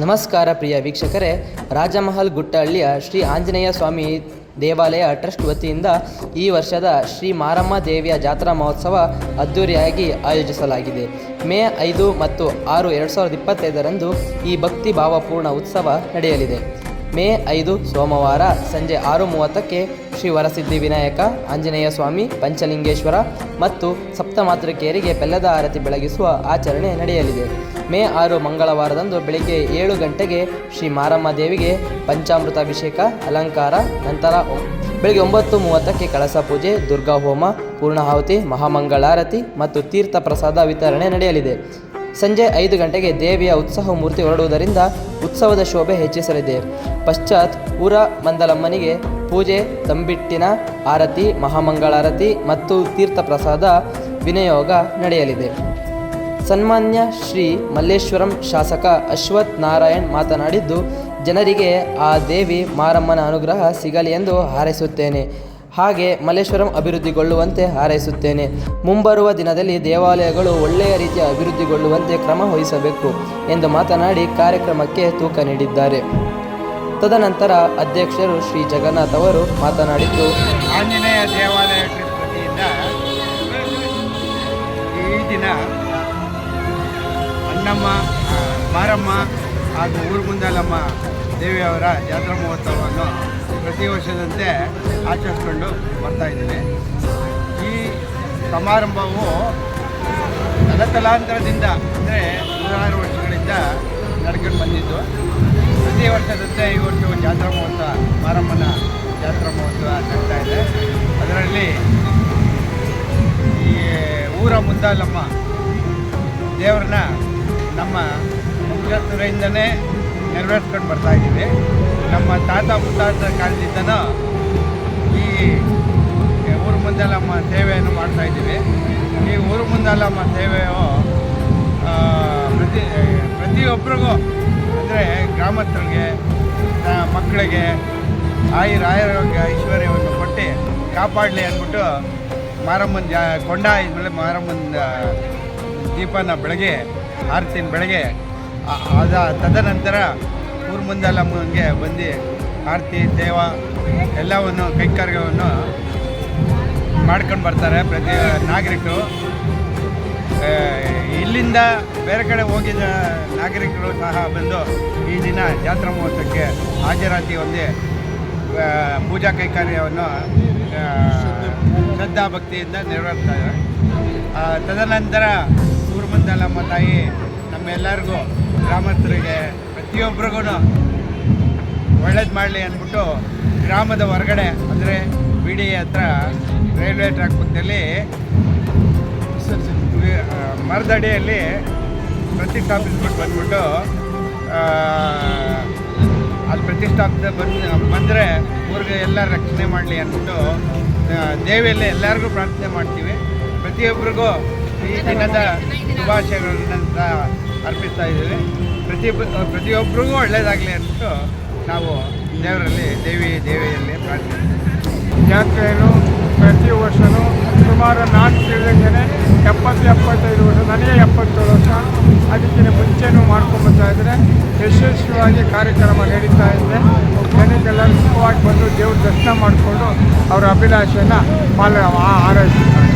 ನಮಸ್ಕಾರ ಪ್ರಿಯ ವೀಕ್ಷಕರೇ. ರಾಜಮಹಲ್ ಗುಟ್ಟಹಳ್ಳಿಯ ಶ್ರೀ ಆಂಜನೇಯ ಸ್ವಾಮಿ ದೇವಾಲಯ ಟ್ರಸ್ಟ್ ವತಿಯಿಂದ ಈ ವರ್ಷದ ಶ್ರೀ ಮಾರಮ್ಮ ದೇವಿಯ ಜಾತ್ರಾ ಮಹೋತ್ಸವ ಅದ್ದೂರಿಯಾಗಿ ಆಯೋಜಿಸಲಾಗಿದೆ. ಮೇ ಐದು ಮತ್ತು ಆರು ಎರಡು ಸಾವಿರದ ಇಪ್ಪತ್ತೈದರಂದು ಈ ಭಕ್ತಿ ಭಾವಪೂರ್ಣ ಉತ್ಸವ ನಡೆಯಲಿದೆ. ಮೇ ಐದು ಸೋಮವಾರ ಸಂಜೆ ಆರು ಮೂವತ್ತಕ್ಕೆ ಶ್ರೀ ವರಸಿದ್ಧಿ ವಿನಾಯಕ, ಆಂಜನೇಯ ಸ್ವಾಮಿ, ಪಂಚಲಿಂಗೇಶ್ವರ ಮತ್ತು ಸಪ್ತಮಾತೃಕೆಯರಿಗೆ ಬೆಲ್ಲದ ಆರತಿ ಬೆಳಗಿಸುವ ಆಚರಣೆ ನಡೆಯಲಿದೆ. ಮೇ ಆರು ಮಂಗಳವಾರದಂದು ಬೆಳಿಗ್ಗೆ ಏಳು ಗಂಟೆಗೆ ಶ್ರೀ ಮಾರಮ್ಮ ದೇವಿಗೆ ಪಂಚಾಮೃತ ಅಭಿಷೇಕ ಅಲಂಕಾರ, ನಂತರ ಬೆಳಿಗ್ಗೆ ಒಂಬತ್ತು ಮೂವತ್ತಕ್ಕೆ ಕಳಸ ಪೂಜೆ, ದುರ್ಗಾ ಹೋಮ, ಪೂರ್ಣಾಹುತಿ, ಮಹಾಮಂಗಳಾರತಿ ಮತ್ತು ತೀರ್ಥ ಪ್ರಸಾದ ವಿತರಣೆ ನಡೆಯಲಿದೆ. ಸಂಜೆ ಐದು ಗಂಟೆಗೆ ದೇವಿಯ ಉತ್ಸವ ಮೂರ್ತಿ ಹೊರಡುವುದರಿಂದ ಉತ್ಸವದ ಶೋಭೆ ಹೆಚ್ಚಿಸಲಿದೆ. ಪಶ್ಚಾತ್ ಊರ ಮಂದಲಮ್ಮನಿಗೆ ಪೂಜೆ, ತಂಬಿಟ್ಟಿನ ಆರತಿ, ಮಹಾಮಂಗಳಾರತಿ ಮತ್ತು ತೀರ್ಥ ಪ್ರಸಾದ ವಿನಿಯೋಗ ನಡೆಯಲಿದೆ. ಸನ್ಮಾನ್ಯ ಶ್ರೀ ಮಲ್ಲೇಶ್ವರಂ ಶಾಸಕ ಅಶ್ವಥ್ ನಾರಾಯಣ್ ಮಾತನಾಡಿದ್ದು, ಜನರಿಗೆ ಆ ದೇವಿ ಮಾರಮ್ಮನ ಅನುಗ್ರಹ ಸಿಗಲಿ ಎಂದು ಹಾರೈಸುತ್ತೇನೆ. ಹಾಗೆ ಮಲ್ಲೇಶ್ವರಂ ಅಭಿವೃದ್ಧಿಗೊಳ್ಳುವಂತೆ ಹಾರೈಸುತ್ತೇನೆ. ಮುಂಬರುವ ದಿನದಲ್ಲಿ ದೇವಾಲಯಗಳು ಒಳ್ಳೆಯ ರೀತಿಯ ಅಭಿವೃದ್ಧಿಗೊಳ್ಳುವಂತೆ ಕ್ರಮ ವಹಿಸಬೇಕು ಎಂದು ಮಾತನಾಡಿ ಕಾರ್ಯಕ್ರಮಕ್ಕೆ ತೂಕ ನೀಡಿದ್ದಾರೆ. ತದನಂತರ ಅಧ್ಯಕ್ಷರು ಶ್ರೀ ಜಗನ್ನಾಥ್ ಅವರು ಮಾತನಾಡಿದ್ದು, ಆಂಜನೇಯ ದೇವಾಲಯ ಈ ದಿನ ಆ, ಮಾರಮ್ಮ ಹಾಗೂ ಊರುಗುಂದಲಮ್ಮ ದೇವಿಯವರ ಜಾತ್ರಾ ಮಹೋತ್ಸವವನ್ನು ಪ್ರತಿ ವರ್ಷದಂತೆ ಆಚರಿಸ್ಕೊಂಡು ಬರ್ತಾ ಇದ್ದೇನೆ ಈ ಸಮಾರಂಭವು ತಲತಲಾಂತರದಿಂದ ಅಂದರೆ ನೂರಾರು ವರ್ಷಗಳಿಂದ ನಡ್ಕೊಂಡು ಬಂದಿದ್ದು. ಪ್ರತಿ ವರ್ಷದಂತೆ ಈ ವರ್ಷ ಜಾತ್ರಾ ಮಹೋತ್ಸವ ಮಾರಮ್ಮನ ಜಾತ್ರಾ ಮಹೋತ್ಸವ ನಡೀತಾ ಇದೆ. ಅದರಲ್ಲಿ ಈ ಊರ ಮುಂದಾಲಮ್ಮ ದೇವ್ರನ್ನ ನಮ್ಮ ಮುಖ್ಯಸ್ಥರಿಂದನೇ ನೆರವೇರಿಸ್ಕೊಂಡು ಬರ್ತಾ ಇದ್ದೀವಿ. ನಮ್ಮ ತಾತ ಮುತ್ತಾತ ಕಾಲದಿಂದನೂ ಈ ಊರು ಮುಂದಲಮ್ಮ ಸೇವೆಯನ್ನು ಮಾಡ್ತಾ ಇದ್ದೀವಿ. ಈ ಊರು ಮುಂದಲಮ್ಮ ಸೇವೆಯು ಪ್ರತಿ ಪ್ರತಿಯೊಬ್ಬರಿಗೂ ಅಂದರೆ ಗ್ರಾಮಸ್ಥರಿಗೆ ಮಕ್ಕಳಿಗೆ, ಆಯುರ ಆರೋಗ್ಯ ಐಶ್ವರ್ಯವನ್ನು ಕೊಟ್ಟು ಕಾಪಾಡಲಿ ಅಂದ್ಬಿಟ್ಟು ಮಾರಮ್ಮನ ಜಾ ಕೊಂಡ ಇದ್ಮೇಲೆ ಮಾರಮ್ಮನ ದೀಪನ ಬೆಳಗ್ಗೆ ಆರತಿನ ಬೆಳಗ್ಗೆ ಅದ ತದನಂತರ ಊರು ಮುಂದಲಮ್ಮನಿಗೆ ಬಂದು ಆರತಿ, ದೇವ ಎಲ್ಲವನ್ನು, ಕೈಕಾರ್ಯವನ್ನು ಮಾಡ್ಕೊಂಡು ಬರ್ತಾರೆ ಪ್ರತಿ ನಾಗರಿಕರು. ಇಲ್ಲಿಂದ ಬೇರೆ ಕಡೆ ಹೋಗಿದ ನಾಗರಿಕರು ಸಹ ಬಂದು ಈ ದಿನ ಜಾತ್ರಾ ಮಹೋತ್ಸವಕ್ಕೆ ಹಾಜರಾತಿ ಹೊಂದಿ ಪೂಜಾ ಕೈಕಾರ್ಯವನ್ನು ಶ್ರದ್ಧಾ ಭಕ್ತಿಯಿಂದ ನೆರವೇರ್ತಾರೆ ತದನಂತರ ಸೂರ್ಮಂದಲಮ್ಮ ತಾಯಿ. ನಮ್ಮೆಲ್ಲರಿಗೂ ಗ್ರಾಮಸ್ಥರಿಗೆ ಪ್ರತಿಯೊಬ್ಬರಿಗೂ ಒಳ್ಳೇದು ಮಾಡಲಿ ಅಂದ್ಬಿಟ್ಟು ಗ್ರಾಮದ ಹೊರಗಡೆ, ಅಂದರೆ ಬಿ ಡಿ ಹತ್ರ ರೈಲ್ವೆ ಟ್ರ್ಯಾಕ್ ಪಕ್ಕದಲ್ಲಿ ಮರದಡಿಯಲ್ಲಿ ಪ್ರತಿಷ್ಠಾಪಿಸ್ಬಿಟ್ಟು ಬಂದ್ಬಿಟ್ಟು ಅಲ್ಲಿ ಪ್ರತಿಷ್ಠಾಪಿತ ಬಂದು, ಬಂದರೆ ಊರಿಗೆ ಎಲ್ಲ ರಕ್ಷಣೆ ಮಾಡಲಿ ಅಂದ್ಬಿಟ್ಟು ದೇವಿಯಲ್ಲಿ ಎಲ್ಲರಿಗೂ ಪ್ರಾರ್ಥನೆ ಮಾಡ್ತೀವಿ. ಪ್ರತಿಯೊಬ್ಬರಿಗೂ ಈ ದಿನದ ಶುಭಾಶಯಗಳನ್ನ ಅರ್ಪಿಸ್ತಾ ಇದ್ದೀವಿ. ಪ್ರತಿ ಪ್ರತಿಯೊಬ್ಬರಿಗೂ ಒಳ್ಳೆಯದಾಗಲಿ ಅಂದ್ಬಿಟ್ಟು ನಾವು ದೇವರಲ್ಲಿ, ದೇವಿ ದೇವಿಯಲ್ಲಿ ಪ್ರಾರ್ಥಿಸ್ತೀವಿ. ಜಾತ್ರೆಯನ್ನು ಪ್ರತಿ ವರ್ಷವೂ ಸುಮಾರು ನಾನು ತಿಳಿದಂಗೆ ಎಪ್ಪತ್ತು ಎಪ್ಪತ್ತೈದು ವರ್ಷ, ನನಗೆ ಎಪ್ಪತ್ತೇಳು ವರ್ಷ. ಅದಕ್ಕಿಂತ ಮುಂಚೆನೂ ಮಾಡ್ಕೊಂಬರ್ತಾ ಇದ್ದರೆ. ಯಶಸ್ವಿಯಾಗಿ ಕಾರ್ಯಕ್ರಮ ನಡೀತಾ ಇದೆ. ಜನಕ್ಕೆಲ್ಲರೂ ಸುಖವಾಗಿ ಬಂದು ದೇವ್ರ ದರ್ಶನ ಮಾಡಿಕೊಂಡು ಅವರ ಅಭಿಲಾಷೆಯನ್ನು ಪಾಲ ಹಾರೈಸ್ತಾರೆ